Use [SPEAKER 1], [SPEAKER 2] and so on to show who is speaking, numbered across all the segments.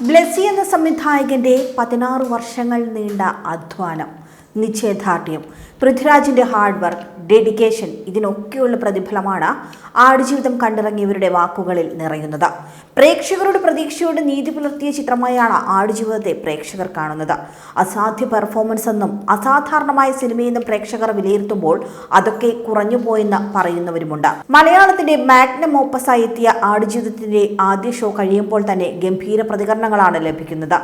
[SPEAKER 1] ബ്ലെസി എന്ന സംവിധായകന്റെ പതിനാറ് വർഷങ്ങൾ നീണ്ട അധ്വാനം നിശ്ചയദാർഢ്യം. പൃഥ്വിരാജിന്റെ ഹാർഡ് വർക്ക് ഡെഡിക്കേഷൻ ഇതിനൊക്കെയുള്ള പ്രതിഫലമാണ് ആടുജീവിതം കണ്ടിറങ്ങിയവരുടെ വാക്കുകളിൽ നിറയുന്നത്. പ്രേക്ഷകരുടെ പ്രതീക്ഷയോട് നീതി പുലർത്തിയ ചിത്രമായാണ് ആടുജീവിതത്തെ പ്രേക്ഷകർ കാണുന്നത്. അസാധ്യ പെർഫോമൻസ് എന്നും അസാധാരണമായ സിനിമയെന്നും പ്രേക്ഷകർ വിലയിരുത്തുമ്പോൾ അതൊക്കെ കുറഞ്ഞുപോയെന്ന് പറയുന്നവരുമുണ്ട്. മലയാളത്തിന്റെ മാഗ്നം ഓപ്പസായി എത്തിയ ആടുജീവിതത്തിന്റെ ആദ്യ ഷോ കഴിയുമ്പോൾ തന്നെ ഗംഭീര പ്രതികരണങ്ങളാണ് ലഭിക്കുന്നത്.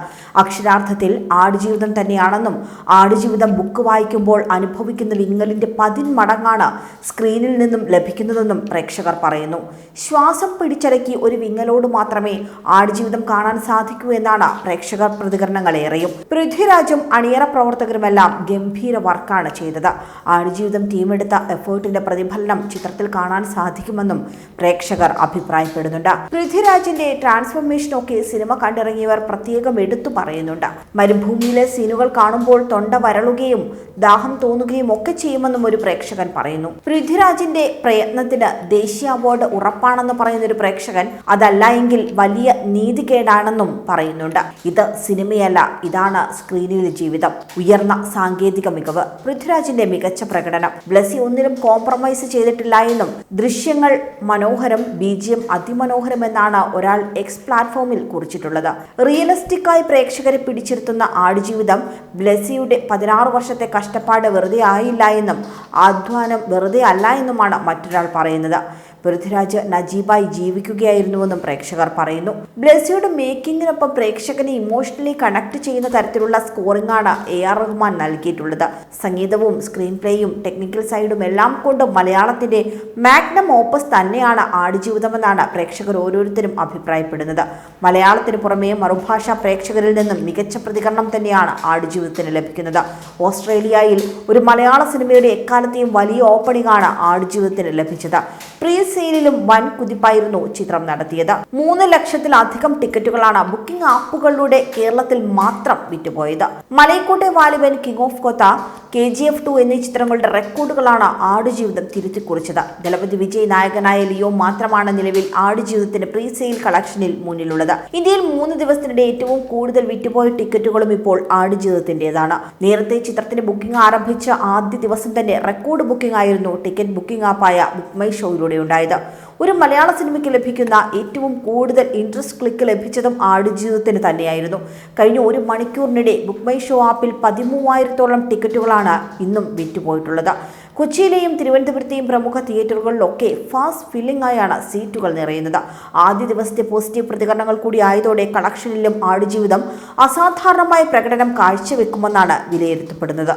[SPEAKER 1] അക്ഷരാർത്ഥത്തിൽ ആടുജീവിതം തന്നെയാണെന്നും ആടുജീവിതം ബുക്ക് വായിക്കുമ്പോൾ അനുഭവിക്കുന്ന വിങ്ങലിന്റെ പതിന്മടങ്ങാണ് സ്ക്രീനിൽ നിന്നും ലഭിക്കുന്നതെന്നും പ്രേക്ഷകർ പറയുന്നു. ശ്വാസം പിടിച്ചടക്കി ഒരു വിങ്ങലോട് മാത്രമേ ആടുജീവിതം കാണാൻ സാധിക്കൂ എന്നാണ് പ്രേക്ഷകർ പ്രതികരണങ്ങളേറെയും. പൃഥ്വിരാജും അണിയറ പ്രവർത്തകരുമെല്ലാം ഗംഭീര വർക്കാണ് ചെയ്തത്. ആടുജീവിതം ടീമെടുത്ത എഫേർട്ടിന്റെ പ്രതിഫലനം ചിത്രത്തിൽ കാണാൻ സാധിക്കുമെന്നും പ്രേക്ഷകർ അഭിപ്രായപ്പെടുന്നുണ്ട്. പൃഥ്വിരാജിന്റെ ട്രാൻസ്ഫോർമേഷനൊക്കെ സിനിമ കണ്ടിറങ്ങിയവർ പ്രത്യേകം എടുത്തു പറയുന്നുണ്ട്. മരുഭൂമിയിലെ സീനുകൾ കാണുമ്പോൾ തൊണ്ട വരളുകയും ദാഹം തോന്നുകയും ഒക്കെ ചെയ്യുമെന്നും ഒരു പ്രേക്ഷകൻ പറയുന്നു. പൃഥ്വിരാജിന്റെ പ്രയത്നത്തിന് ദേശീയ അവാർഡ് ഉറപ്പാണെന്ന് പറയുന്ന ഒരു പ്രേക്ഷകൻ അതല്ല എങ്കിൽ വലിയ നീതികേടാണെന്നും പറയുന്നുണ്ട്. ഇത് സിനിമയല്ല ഇതാണ് സ്ക്രീനിലെ ജീവിതം. ഉയർന്ന സാങ്കേതിക മികവ് പൃഥ്വിരാജിന്റെ മികച്ച പ്രകടനം. ബ്ലസി ഒന്നിലും കോംപ്രമൈസ് ചെയ്തിട്ടില്ല എന്നും ദൃശ്യങ്ങൾ മനോഹരം ബീജിയം അതിമനോഹരം എന്നാണ് ഒരാൾ എക്സ് പ്ലാറ്റ്ഫോമിൽ കുറിച്ചിട്ടുള്ളത്. റിയലിസ്റ്റിക് ആയി പ്രേക്ഷകരെ പിടിച്ചിരുത്തുന്ന ആടുജീവിതം ബ്ലസിയുടെ പതിനാറ് വർഷത്തെ കഷ്ടപ്പാട് വെറുതെ ആയില്ല എന്നും. അധ്വാനം വെറുതെ അല്ല എന്നുമാണ് മറ്റൊരാൾ പറയുന്നത്. പൃഥ്വിരാജ് നജീബായി ജീവിക്കുകയായിരുന്നുവെന്നും പ്രേക്ഷകർ പറയുന്നു. ബ്ലെസിയുടെ മേക്കിങ്ങിനൊപ്പം പ്രേക്ഷകനെ ഇമോഷണലി കണക്ട് ചെയ്യുന്ന തരത്തിലുള്ള സ്കോറിംഗ് ആണ് എ ആർ റഹ്മാൻ നൽകിയിട്ടുള്ളത്. സംഗീതവും സ്ക്രീൻ പ്ലേയും ടെക്നിക്കൽ സൈഡും എല്ലാം കൊണ്ട് മലയാളത്തിന്റെ മാഗ്നം ഓപ്പസ് തന്നെയാണ് ആടുജീവിതമെന്നാണ് പ്രേക്ഷകർ ഓരോരുത്തരും അഭിപ്രായപ്പെടുന്നത്. മലയാളത്തിന് പുറമെ മറുഭാഷാ പ്രേക്ഷകരിൽ നിന്നും മികച്ച പ്രതികരണം തന്നെയാണ് ആടുജീവിതത്തിന് ലഭിക്കുന്നത്. ഓസ്ട്രേലിയയിൽ ഒരു മലയാള സിനിമയുടെ എക്കാലത്തെയും വലിയ ഓപ്പണിംഗ് ആണ് ആടുജീവിതത്തിന് ലഭിച്ചത്. പ്രീ സെയിലിലും വൻ കുതിപ്പായിരുന്നു ചിത്രം നടത്തിയത്. മൂന്ന് ലക്ഷത്തിലധികം ടിക്കറ്റുകളാണ് ബുക്കിംഗ് ആപ്പുകളിലൂടെ കേരളത്തിൽ മാത്രം വിറ്റുപോയത്. Malaikottai Vaaliban king of Kotha K G F two എന്നീ ചിത്രങ്ങളുടെ റെക്കോർഡുകളാണ് ആടുജീവിതം തിരുത്തിക്കുറിച്ചത്. ദളപതി വിജയ് നായകനായ ലിയോ മാത്രമാണ് നിലവിൽ ആടുജീവിതത്തിന്റെ പ്രീ സെയിൽ കളക്ഷനിൽ മുന്നിലുള്ളത്. ഇന്ത്യയിൽ മൂന്ന് ദിവസത്തിനിടെ ഏറ്റവും കൂടുതൽ വിറ്റുപോയ ടിക്കറ്റുകളും ഇപ്പോൾ ആടുജീവിതത്തിന്റേതാണ്. നേരത്തെ ചിത്രത്തിന്റെ ബുക്കിംഗ് ആരംഭിച്ച ആദ്യ ദിവസം തന്നെ റെക്കോർഡ് ബുക്കിംഗ് ആയിരുന്നു ടിക്കറ്റ് ബുക്കിംഗ് ആപ്പായ ബുക്ക് മൈ ഷോയിലൂടെ ഉണ്ടായത് ഒരു മലയാള സിനിമയ്ക്ക് ലഭിക്കുന്ന ഏറ്റവും കൂടുതൽ ഇൻട്രസ്റ്റ് ക്ലിക്ക് ലഭിച്ചതും ആടുജീവിതത്തിന് തന്നെയായിരുന്നു. കഴിഞ്ഞ ഒരു മണിക്കൂറിനിടെ ബുക്ക് മൈ ഷോ ആപ്പിൽ പതിമൂവായിരത്തോളം ടിക്കറ്റുകളാണ് ഇന്നും വിറ്റുപോയിട്ടുള്ളത്. കൊച്ചിയിലെയും തിരുവനന്തപുരത്തെയും പ്രമുഖ തിയേറ്ററുകളിലൊക്കെ ഫാസ്റ്റ് ഫില്ലിംഗ് ആയാണ് സീറ്റുകൾ നിറയുന്നത്. ആദ്യ ദിവസത്തെ പോസിറ്റീവ് പ്രതികരണങ്ങൾ കൂടി ആയതോടെ കളക്ഷനിലും ആടുജീവിതം അസാധാരണമായ പ്രകടനം കാഴ്ചവെക്കുമെന്നാണ് വിലയിരുത്തപ്പെടുന്നത്.